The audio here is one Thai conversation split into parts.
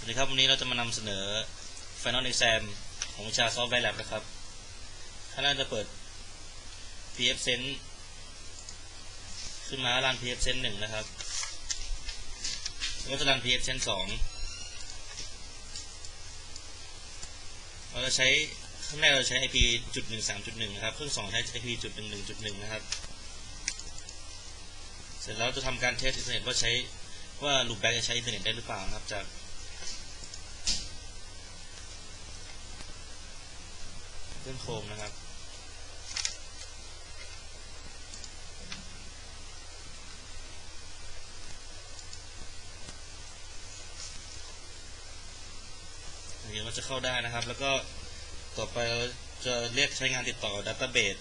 สวัสดีครับ วันนี้เราจะมานำเสนอ Final Exam ของวิชา Software Lab นะครับท่านน่าจะเปิด PF Sense ขึ้นมารัน PF Sense 1 นะครับ แล้วก็จะรัน PF Sense 2เราจะใช้ข้างแรกเราใช้ IP จุดหนึ่งสามจุดหนึ่งนะครับ เครื่องสองใช้ IP จุดหนึ่งหนึ่งจุดหนึ่งนะครับ เสร็จแล้วจะทำการเทสอินเทอร์เน็ตว่าใช้ว่า loopback จะใช้อินเทอร์เน็ตได้หรือเปล่านะครับจาก เครื่องโคมนะครับ อย่างนี้ก็จะเข้าได้นะครับ แล้วก็ต่อไปเราจะเรียกใช้งานติดต่อดัตเตอร์เบส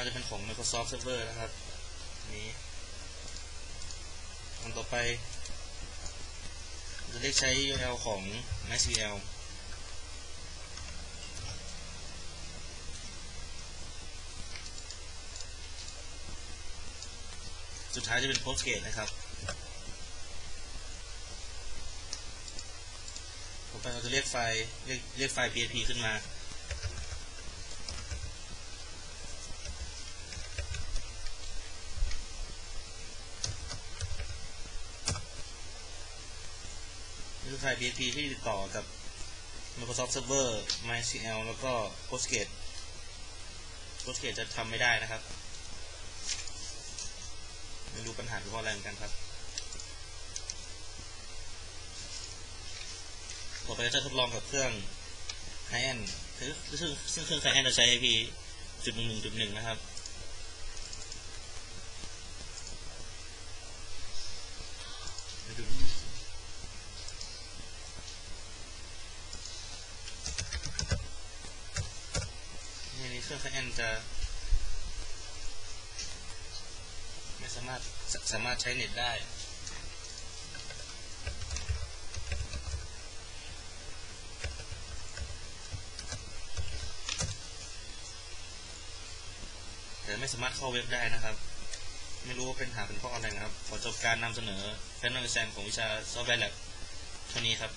าจะเป็นของ Microsoft Server นะครับ นี้อันต่อไปจะเรียกใช้ URL ของ MySQL สุดท้ายจะเป็น Postgres นะครับ ต่อไปเราจะเรียกไฟล์เรียกเรียกไฟล์ PHP ขึ้นมา นี่คือไฟล์ PHP ที่ติดต่อกับ Microsoft Server MySQL แล้วก็ Postgres Postgres จะทำไม่ได้นะครับ ไม่รู้ปัญหาเป็นเพราะอะไรเหมือนกันครับ ต่อไปจะทดลองกับเครื่อง High End ซึ่งซึ่งเครื่อง High End จะใช้ IP จุดหนึ่งจุดหนึ่งนะครับ ไปดูนี่นี่ เครื่อง High End จะไม่สามารถสสามารถใช้เน็ตได้แต่ไม่สามารถเข้าเว็บได้นะครับ ไม่รู้ว่าเป็นหาเป็นเพราะอะไรนะครับ ขอจบการนำเสนอแฟนนอลแซมของวิชาซอฟต์แวร์แลบเท่านี้ครับ